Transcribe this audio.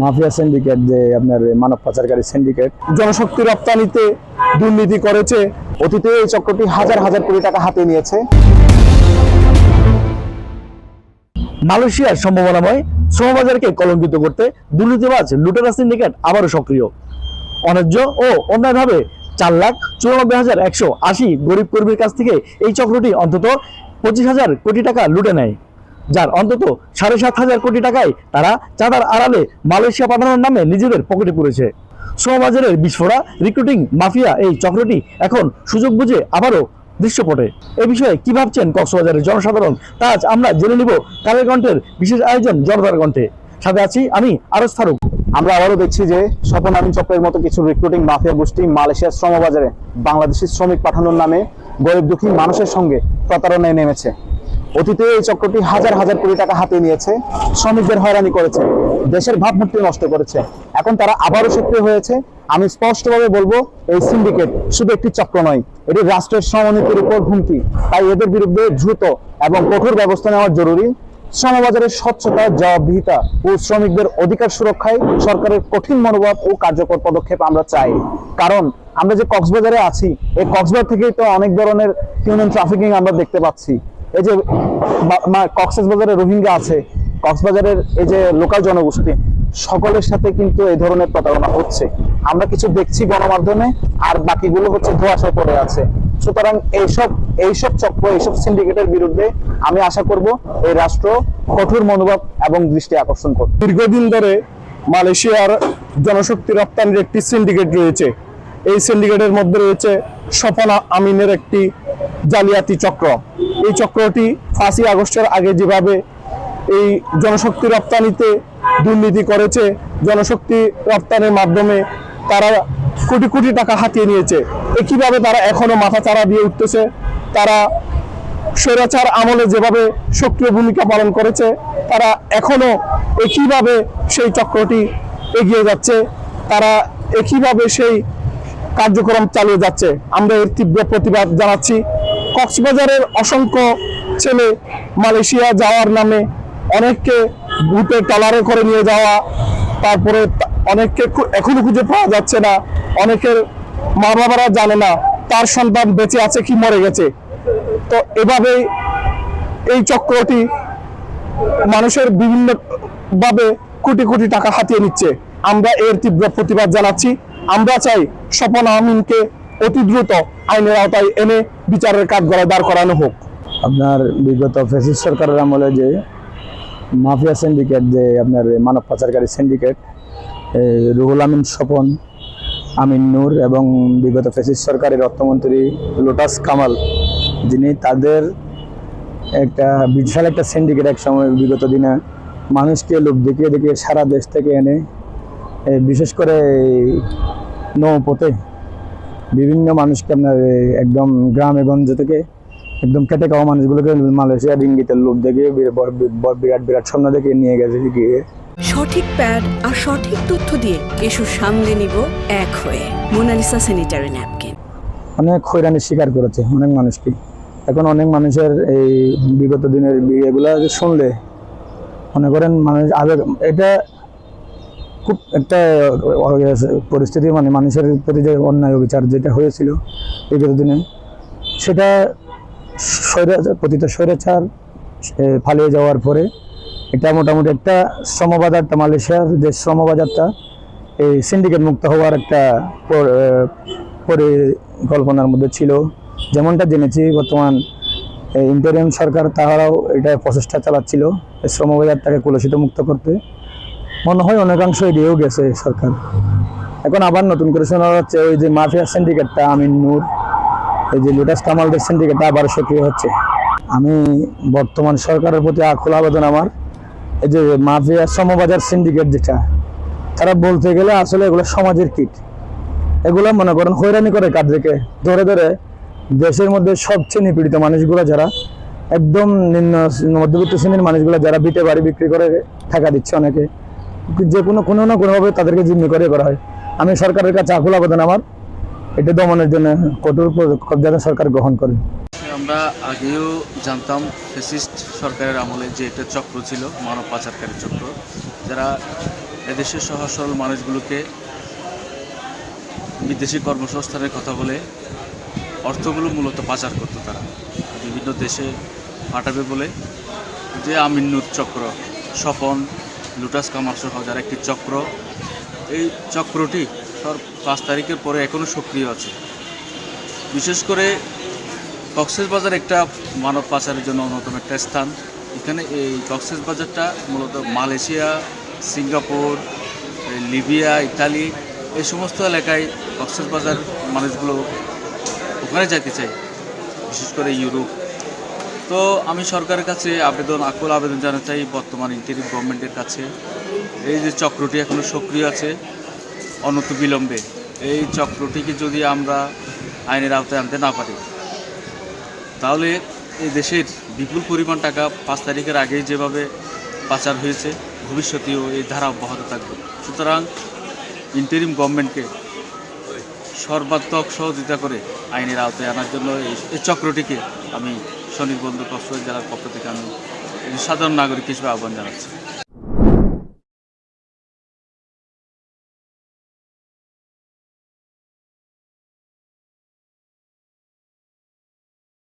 Mafia syndicate যে আপনার মানব পাচারকারী সিন্ডিকেট জনশক্তি রপ্তানিতে দুর্নীতি করেছে। অতীতে এই চক্রটি হাজার হাজার কোটি টাকা হাতে নিয়েছে। মালয়েশিয়ার সম্ভাবনাময় শ্রমবাজারকে কলঙ্কিত করতে দুর্নীতিবাজ লুটেরা সিন্ডিকেট আবারও সক্রিয়। অন্যায্য ও অন্যায়ভাবে চার লাখ চুরানব্বই হাজার একশো আশি গরিব কর্মীর কাছ থেকে এই চক্রটি অন্তত পঁচিশ হাজার কোটি টাকা লুটে নেয়। যার অন্তত সাড়ে সাত হাজার কোটি টাকায় তারা চাঁদার আড়ালে মালয়েশিয়া পাঠানোর নামে নিজেদের পকেটে পুরেছে। শ্রমবাজারের বিস্ফোরা রিক্রুটিং মাফিয়া এই চক্রটি এখন সুযোগ বুঝে আবারও দৃশ্যপটে। এ বিষয়ে কি ভাবছেন কক্সবাজারের জনসাধারণ, তা আজ আমরা জেনে নিব কালের কণ্ঠের বিশেষ আয়োজন জনতার কণ্ঠে। সাথে আছি আমি আরস ফারুক। আমরা আবারও দেখছি যে স্বপন আমিন চক্রের মতো কিছু রিক্রুটিং মাফিয়া গোষ্ঠী মালয়েশিয়ার শ্রমবাজারে বাংলাদেশি শ্রমিক পাঠানোর নামে গরিব দুঃখী মানুষের সঙ্গে প্রতারণায় নেমেছে। অতীতে এই চক্রটি হাজার হাজার কোটি টাকা হাতে নিয়েছে। শ্রমিকদের হয়রানি করেছে, দেশের ভাবমূর্তি নষ্ট করেছে। এখন তারা আবারও সক্রিয় হয়েছে। আমি স্পষ্টভাবে বলব, এই সিন্ডিকেট শুধু একটি চক্র নয়, এটি রাষ্ট্রের সমনীতির উপর হুমকি। তাই এদের বিরুদ্ধে দ্রুত এবং কঠোর ব্যবস্থা নেওয়া জরুরি। শ্রমবাজারের স্বচ্ছতা, জবাবদিহিতা ও শ্রমিকদের অধিকার সুরক্ষায় সরকারের কঠিন মনোভাব ও কার্যকর পদক্ষেপ আমরা চাই। কারণ, আমরা যে কক্সবাজারে আছি, এই কক্সবাজার থেকেই তো অনেক ধরনের হিউম্যান ট্রাফিকিং আমরা দেখতে পাচ্ছি। এই যে বা- মা- কক্সবাজারে রোহিঙ্গা আছে, কক্সবাজারের এই যে লোকাল জনগোষ্ঠী, সকলের সাথে কিন্তু এই ধরনের প্রতারণা হচ্ছে। আমরা কিছু দেখছি গণমাধ্যমে, আর বাকিগুলো হচ্ছে ধোয়াশায় পড়ে আছে। সুতরাং এইসব এইসব চক্র, এইসব সিন্ডিকেটের বিরুদ্ধে আমি আশা করব এই রাষ্ট্র কঠোর মনোভাব এবং দৃষ্টি আকর্ষণ করবে। দীর্ঘদিন ধরে মালয়েশিয়ার জনশক্তি রপ্তানির একটি সিন্ডিকেট রয়েছে। এই সিন্ডিকেটের মধ্যে রয়েছে স্বপনা আমিনের একটি জালিয়াতি চক্র। এই চক্রটি ফাঁসি আগস্টের আগে যেভাবে এই জনশক্তি রপ্তানিতে দুর্নীতি করেছে, জনশক্তি রপ্তানির মাধ্যমে তারা কোটি কোটি টাকা হাতিয়ে নিয়েছে, একইভাবে তারা এখনও মাথা চারা দিয়ে উঠতেছে। তারা স্বৈরাচার আমলে যেভাবে সক্রিয় ভূমিকা পালন করেছে, তারা এখনও একইভাবে সেই চক্রটি এগিয়ে যাচ্ছে, তারা একইভাবে সেই কার্যক্রম চালিয়ে যাচ্ছে। আমরা এর তীব্র প্রতিবাদ জানাচ্ছি। কক্সবাজারের অসংখ্য ছেলে মালয়েশিয়া যাওয়ার নামে অনেককে ভূতে টলারে করে নিয়ে যাওয়া, তারপরে অনেককে এখনও খুঁজে পাওয়া যাচ্ছে না, অনেকের মা বাবারা জানে না তার সন্তান বেঁচে আছে কি মরে গেছে। তো এভাবেই এই চক্রটি মানুষের বিভিন্ন ভাবে কোটি কোটি টাকা হাতিয়ে নিচ্ছে। আমরা এর তীব্র প্রতিবাদ জানাচ্ছি। আমরা চাই স্বপন আমিনকে অতি দ্রুত আইনের আওতায় এনে বিচারের কাঠ গড়ায় দাঁড় করানো হোক। আপনার বিগত ফেসিস সরকারের আমলে যে মাফিয়া সিন্ডিকেট যে আপনার মানব পাচারকারী সিন্ডিকেট রুহুল আমিন স্বপন, আমিন নূর এবং বিগত ফেসিস সরকারের অর্থমন্ত্রী লোটাস কামাল, যিনি তাদের একটা বিশাল একটা সিন্ডিকেট এক সময় বিগত দিনে মানুষকে লোক দেখিয়ে দেখিয়ে সারা দেশ থেকে এনে বিশেষ করে নৌপথে বিভিন্ন মানুষকে আপনার একদম গ্রামে গঞ্জ থেকে একদম খেটে খাওয়া মানুষগুলোকে মালয়েশিয়ার ইঙ্গিতের লোক দেখে বিরাট বিরাট স্বপ্ন দেখে নিয়ে গেছে গিয়ে। সঠিক প্যাড আর সঠিক তথ্য দিয়ে কেশু সামলে নিব এক হয়ে। Monalisa sanitary napkin. অনেক হয়রানির শিকার করেছে অনেক মানুষকে। এখন অনেক মানুষের এই বিগত দিনের বিয়েগুলো শুনলে মনে করেন মানুষ আবেগ এটা খুব একটা পরিস্থিতি মানে মানুষের প্রতি যে অন্যায় অবিচার যেটা হয়েছিল বিগত দিনে সেটা স্বৈরাচার পতিত স্বৈরাচার পালিয়ে যাওয়ার পরে এটা মোটামুটি একটা শ্রমবাজারটা মালয়েশিয়ার যে শ্রমবাজারটা এই সিন্ডিকেট মুক্ত হওয়ার একটা পরিকল্পনার মধ্যে ছিল। যেমনটা জেনেছি, বর্তমান ইন্টারিয়াম সরকার তাহারাও এটা প্রচেষ্টা চালাচ্ছিল শ্রমবাজারটাকে কলুষিত মুক্ত করতে। মনে হয় অনেকাংশ এগিয়েও গেছে সরকার। এখন আবার নতুন করে শোনা যাচ্ছে ওই যে মাফিয়া সিন্ডিকেটটা আমিন নূর। এই যে লোটাস কামালদের সিন্ডিকেটটা আবার সক্রিয় হচ্ছে। আমি বর্তমান সরকারের প্রতি আকুল আবেদন আমার, এই যে মাফিয়া সমবাজার সিন্ডিকেট যেটা, তারা বলতে গেলে আসলে এগুলো সমাজের কীট। এগুলো মনে করেন হয়রানি করে কাদেরকে ধরে ধরে দেশের মধ্যে সবচেয়ে নিপীড়িত মানুষগুলো যারা, একদম নিম্ন মধ্যবিত্ত শ্রেণির মানুষগুলো যারা বিটে বাড়ি বিক্রি করে টাকা দিচ্ছে অনেকে। যে কোনো কোনো না কোনোভাবে তাদেরকে জিম্মি করে করা হয়। আমি সরকারের কাছে আকুল আবেদন আমার, এটা দমনের জন্য কঠোর যাতে সরকার গ্রহণ করে। আমরা আগেও জানতাম ফেসিস্ট সরকারের আমলে যে এটা চক্র ছিল, মানব পাচারকারী চক্র, যারা এদেশের সহজ সরল মানুষগুলোকে বিদেশি কর্মসংস্থানের কথা বলে, অর্থগুলো মূলত পাচার করতো তারা। বিভিন্ন দেশে পাঠাবে বলে যে আমিনুর চক্র, স্বপন লুটাস কামাল সহ যারা একটি চক্র। এই চক্রটি সর পাঁচ তারিখের পরে এখনও সক্রিয় আছে। বিশেষ করে কক্সেস বাজার একটা মানব পাচারের জন্য অন্যতম একটা স্থান। এখানে এই কক্সেস বাজারটা মূলত মালয়েশিয়া, সিঙ্গাপুর লিবিয়া, ইতালি, এই সমস্ত এলাকায় কক্সেস বাজার মানুষগুলো ওখানে যেতে চাই বিশেষ করে ইউরোপ। তো আমি সরকারের কাছে আবেদন, আকুল আবেদন জানাতে চাই বর্তমান ইন্টারিম গভর্নমেন্টের কাছে। এই যে চক্রটি এখনও সক্রিয় আছে অনত বিলম্বে। এই চক্রটিকে যদি আমরা আইনের আওতায় আনতে না পারি, তাহলে এই দেশের বিপুল পরিমাণ টাকা পাঁচ তারিখের আগেই যেভাবে পাচার হয়েছে, ভবিষ্যতেও এই ধারা অব্যাহত থাকবে। সুতরাং ইন্টারিম গভর্নমেন্টকে সর্বাত্মক সহযোগিতা করে আইনের আওতায় আনার জন্য এই চক্রটিকে আমি স্বনির্বন্ধ কক্সবাজার জেলার পক্ষ থেকে আমি সাধারণ নাগরিক হিসেবে আহ্বান জানাচ্ছি।